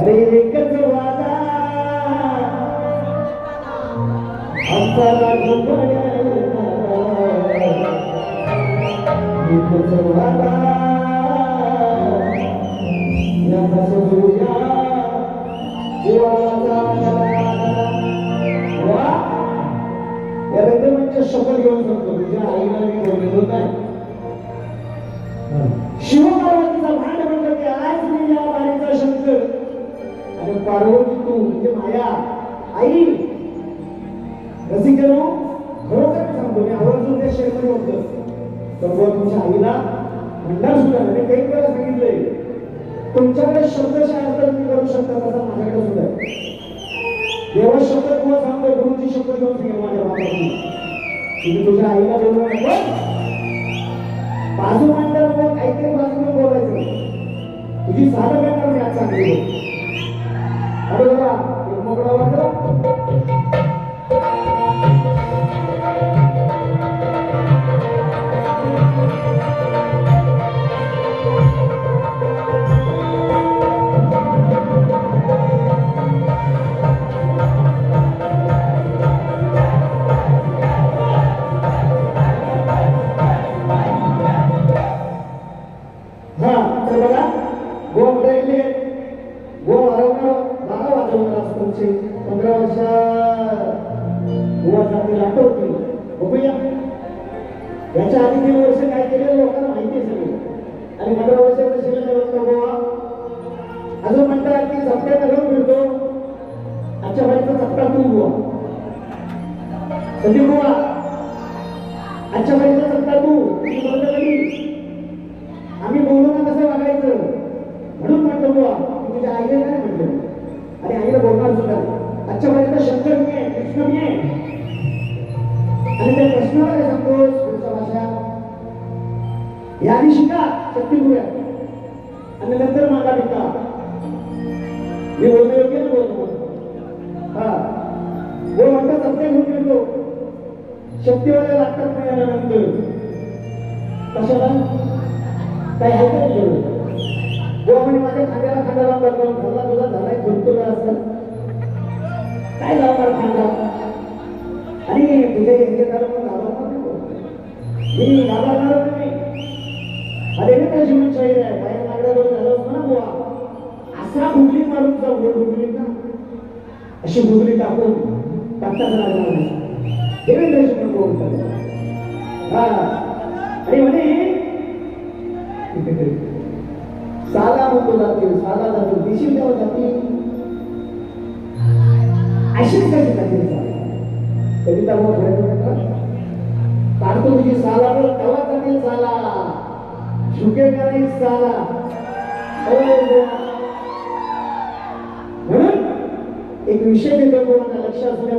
Hari शपथ घेऊन सांगतो तुझ्या आईला मी बोललेलो नाही शिवपार्वतीचा भांड म्हणलं की आज मी या बारीचा आणि पार्वती तू म्हणजे माया आई रसिकनो खरोखर सांगतो मी आवर्जून त्या शेअरमध्ये तर तुमच्या आईला म्हणणार सुद्धा मी काही वेळा सांगितलंय तुमच्याकडे शब्दशः असतात तुम्ही करू शकता तसा माझ्याकडे सुद्धा आहे. देवा शब्द तुम्हाला सांगतोय गुरुजी शब्द घेऊन सांगेल माझ्या बाबाची तुम्ही तुझ्या आईला बोलू नको. बाजू मांडा मग काहीतरी बाजूने बोलायचं तुझी साधं करणार मी आज सांगितलं अरे बाबा मोकळा संदीप बुवा आजच्या बाईचा सत्ता तू ती बंद करी आम्ही बोलू ना कसं वागायचं? म्हणून म्हणतो बुवा तुझ्या आईला काय म्हटलं आणि आईला बोलणार सुद्धा आजच्या पर्यंत शंकर मी आहे कृष्ण मी आहे. आणि त्या कृष्णाला काय सांगतोस पुढच्या भाषा. या आधी शिका शक्ती गुरुया आणि नंतर मागा विका मी बोलतो योग्य बोलतो. हा. बोल म्हणतो सत्य घेऊन फिरतो शक्तीवाल्या लागतात नाही आल्यानंतर कशाला? काही आहे का नाही गोवा म्हणे माझ्या खांद्याला खांद्याला लावतात झाला तुझा झालाय झुकतो का असं? काय लावणार खांदा? आणि तुझे हे झालं मग घाबरणार नाही मी घाबरणार नाही अरे ना काय शिवून शाहीर आहे? बाहेर लागल्या जवळ झालं असतं ना बुवा. असा गुगली मारून जाऊ गोड गुगली ना. अशी गुगली टाकून टाकता लागणार नाही देवेंद्रजी पण बोलतात हा. आणि म्हणे साला म्हणतो जातील साला जातील दिशील तेव्हा अशीच कशी जातील साला कविता मग प्रयत्न काढतो तुझी साला बोल तेव्हा जातील साला. झुके करी साला. हो, हो. म्हणून एक विषय देतो मुलांना लक्षात असू द्या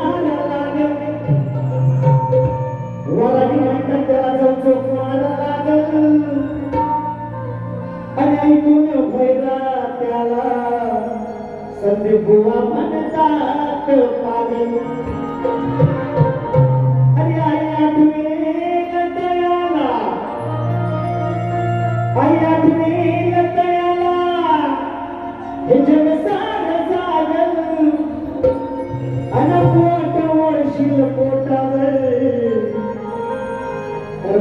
अरे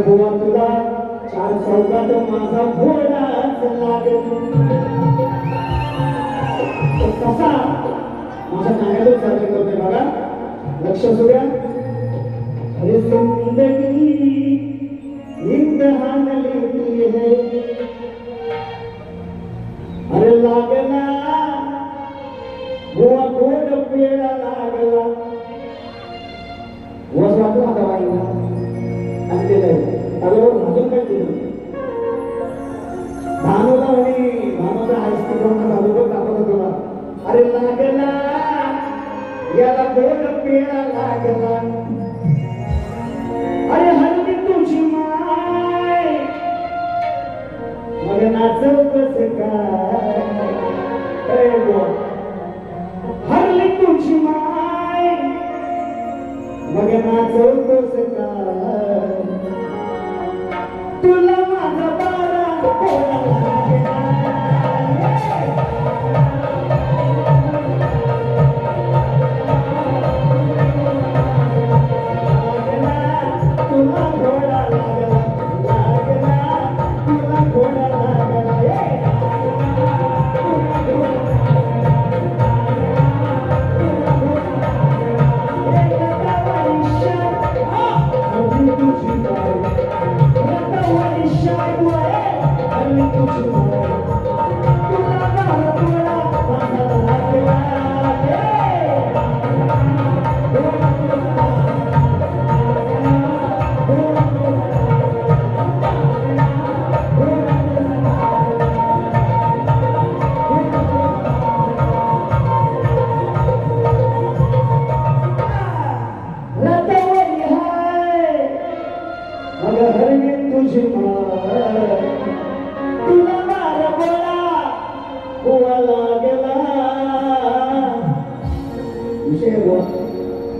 तुला बुवा तुला चार चौकात माझा घोडाच लागेल. तो कसा माझ्या नाण्यातच सादर करते बघा. लक्ष असू अरे जिंदगी पेळा लागला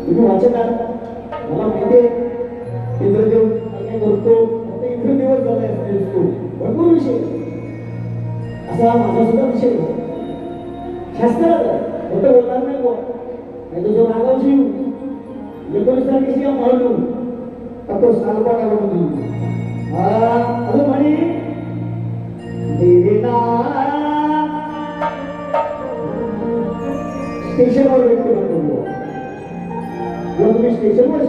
तुम्ही वाचणार मला माहिती आहे इंद्रदेव काय करतो फक्त इंद्रदेवच दिवस झालाय स्टेज भरपूर विषय. असा माझा सुद्धा विषय आहे. शास्त्रात आहे. खोटं बोलणार नाही कोण नाही तुझं नागाव शिव एकोणीस तारखेची माळू का तो सालपाटा बनवून अजून म्हणे देवीना स्टेशनवर విజయవాడ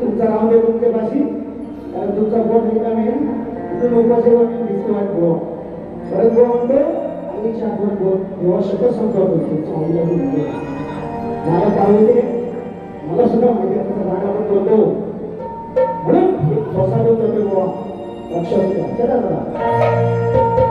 तुमचा रामदेव तुमच्या पाशी. कारण तुमचा बोट रिकामी आहे. तुम्ही उपासेवा दिसतो वाटतो परत गो म्हणतो आणि आठवण गो जेव्हा शपथ संपवतो तुमच्या आईला मला पाहिजे मला सुद्धा माहिती आहे. त्याचा राग आपण बोलतो. म्हणून एक स्वसाद करतो बुवा. लक्षात घ्या चला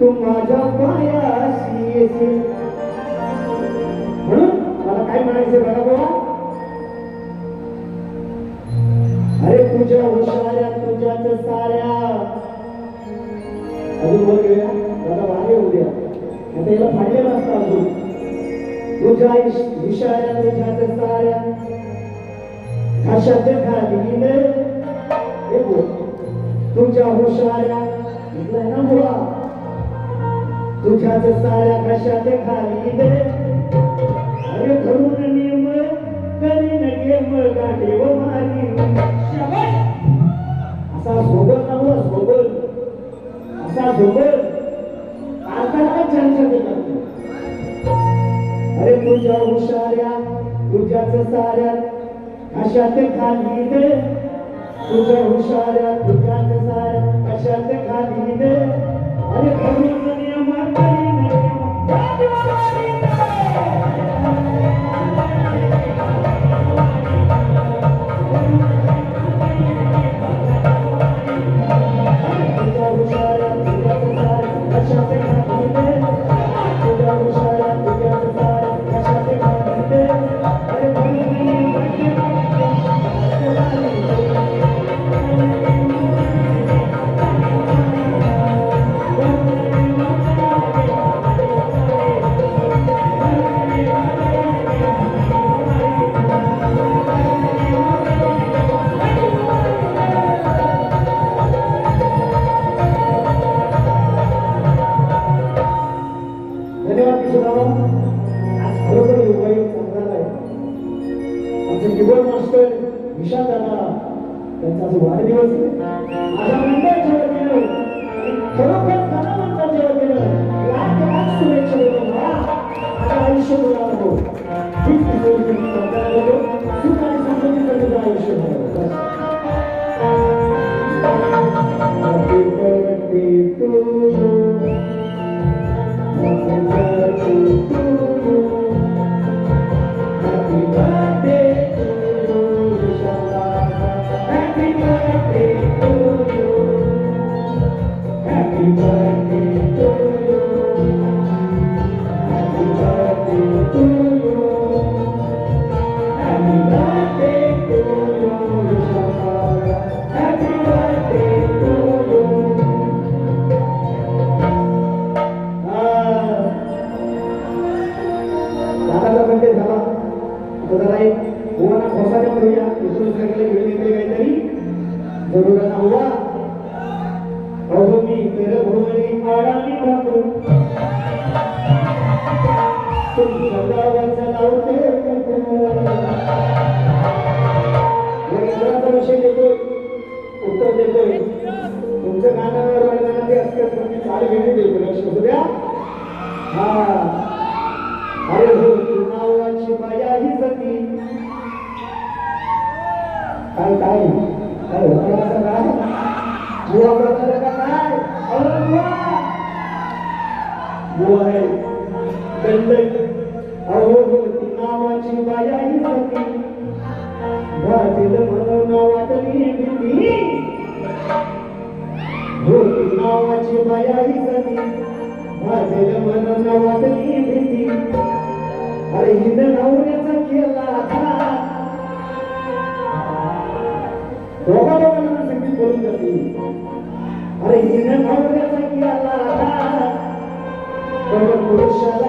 तू माझ्या पायाशी येशील. म्हणून मला काय म्हणायचं बघा बुवा अरे तुझ्या हुशाऱ्या तुझ्याच साऱ्या. अजून वर घेऊया दादा वारे उद्या आता याला फाडलेलं असतं अजून. तुझ्या इश- इशाऱ्या तुझ्याच साऱ्या. घशात घालीन हे तुझ्या हुशाऱ्या. ना बोला तुझ्याच साऱ्या कशात खाली दे. अरे धरून नियम करीन गेम गाठी व मारी. असा झोबल नव्ह झोबल असा झोबल आता छान छान अरे तुझ्या हुशाऱ्या तुझ्याच साऱ्या कशात खाली दे. तुझ्या हुशाऱ्या तुझ्याच साऱ्या कशात खाली दे. अरे उत्तर देतोय तुमचं गाण्यावर गाणं ते असते पण मी चाल घेणे देतो लक्ष असू द्या. हा. अरे हो. वो है। गंदगी अहो हो ती नावाची बाया ही सती भातील म्हणून वाटली भीती हो नावाची बाया ही सती। भातील म्हणून वाटली भीती अरे हिंद नवऱ्याचा केला आता। दोघा दोघांना संगीत बोलून जाते अरे हिंद नवऱ्याचा केला आता। पण पुरुषाला